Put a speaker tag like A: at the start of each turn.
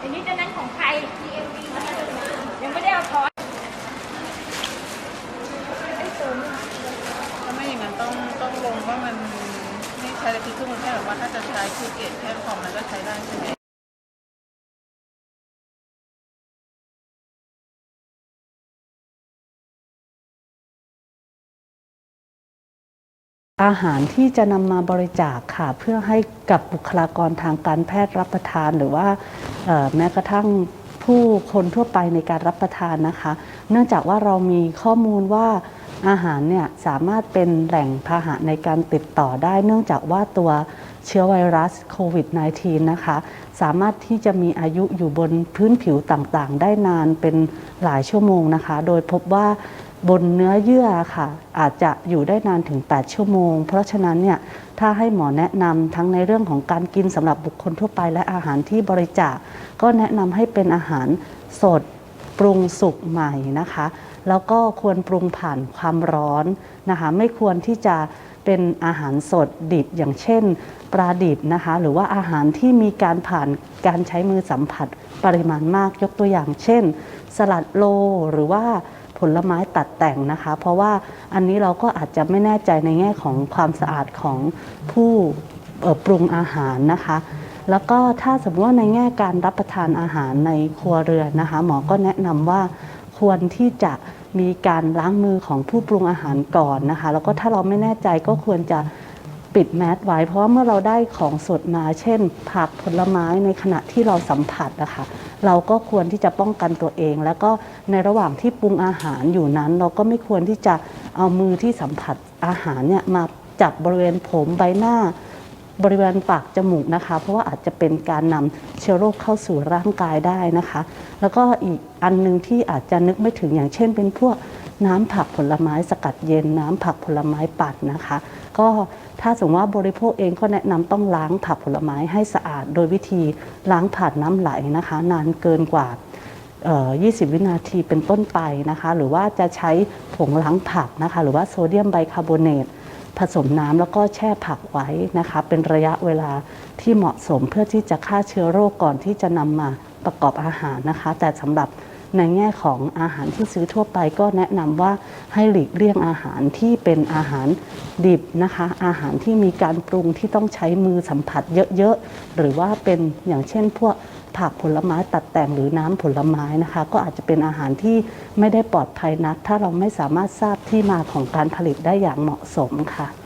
A: อันนี้จะนั่ง
B: ของใคร ยังไม่ได้เอาช้อน
A: ถ้าไม่อย่างนั้นต้องต้องลงว่ามันไม่ใช้แล้วคิดขึ้นมาแค่แบบว่าถ้าจะใช้คือเกรดแค่คอมมันก็ใช้ได้ใช่ไหม
C: อาหารที่จะนำมาบริจาคค่ะ เพื่อให้กับบุคลากรทางการแพทย์รับประทานหรือว่าแม้กระทั่งผู้คนทั่วไปในการรับประทานนะคะ เนื่องจากว่าเรามีข้อมูลว่าอาหารเนี่ยสามารถเป็นแหล่งพาหะในการติดต่อได้ เนื่องจากว่าตัวเชื้อไวรัสโควิด -19 นะคะ สามารถที่จะมีอายุอยู่บนพื้นผิวต่างๆ ได้นานเป็นหลายชั่วโมงนะคะ โดยพบว่า บนเนื้อเยื่อค่ะ อาจจะอยู่ได้นานถึง 8 ชั่วโมง เพราะฉะนั้นเนี่ยถ้าให้หมอแนะนำทั้งในเรื่องของการกินสำหรับบุคคลทั่วไปและอาหารที่บริจาคก็แนะนำให้เป็นอาหารสดปรุงสุกใหม่นะคะ แล้วก็ควรปรุงผ่านความร้อนนะคะ ไม่ควรที่จะเป็นอาหารสดดิบอย่างเช่น ปลาดิบนะคะ หรือว่าอาหารที่มีการผ่านการใช้มือสัมผัสปริมาณมากยกตัวอย่าง เช่น สลัดโลหรือว่า ผลไม้ตัดแต่งนะคะ เพราะว่าอันนี้เราก็อาจจะไม่แน่ใจในแง่ของความสะอาดของผู้ปรุงอาหารนะคะ แล้วก็ถ้าสมมติว่าในแง่การรับประทานอาหารในครัวเรือนนะคะ หมอก็แนะนำว่าควรที่จะมีการล้างมือของผู้ปรุงอาหารก่อนนะคะ แล้วก็ถ้าเราไม่แน่ใจก็ควรจะปิดแมสไว้ เพราะว่าเมื่อเราได้ของสดมา เช่น ผักผลไม้ในขณะที่เราสัมผัสนะคะ เราก็ควรที่จะป้องกันตัวเอง แล้วก็ในระหว่างที่ปรุงอาหารอยู่นั้น เราก็ไม่ควรที่จะเอามือที่สัมผัสอาหารเนี่ยมาจับบริเวณผมใบหน้าบริเวณปากจมูกนะคะ เพราะว่าอาจจะเป็นการนำเชื้อโรคเข้าสู่ร่างกายได้นะคะ แล้วก็อีกอันหนึงที่อาจจะนึกไม่ถึงอย่างเช่น เป็นพวก น้ำผักผลไม้สกัดเย็น น้ำผักผลไม้ปั่นนะคะ ก็ถ้าสมมติว่าบริโภคเองก็แนะนำต้องล้างผักผลไม้ให้สะอาด โดยวิธีล้างผ่านน้ำไหลนะคะ นานเกินกว่า 20 วินาทีเป็นต้นไปนะคะ หรือว่าจะใช้ผงล้างผักนะคะ หรือว่าโซเดียมไบคาร์บอเนตผสมน้ำแล้วก็แช่ผักไว้นะคะ เป็นระยะเวลาที่เหมาะสมเพื่อที่จะฆ่าเชื้อโรคก่อนที่จะนำมาประกอบอาหารนะคะ แต่สำหรับ ในแง่ของอาหารที่ซื้อทั่วไปก็แนะนำว่าให้หลีกเลี่ยงอาหารที่เป็นอาหารดิบนะคะ อาหารที่มีการปรุงที่ต้องใช้มือสัมผัสเยอะๆ หรือว่าเป็นอย่างเช่นพวกผักผลไม้ตัดแต่งหรือน้ำผลไม้นะคะ ก็อาจจะเป็นอาหารที่ไม่ได้ปลอดภัยนัก ถ้าเราไม่สามารถทราบที่มาของการผลิตได้อย่างเหมาะสมค่ะ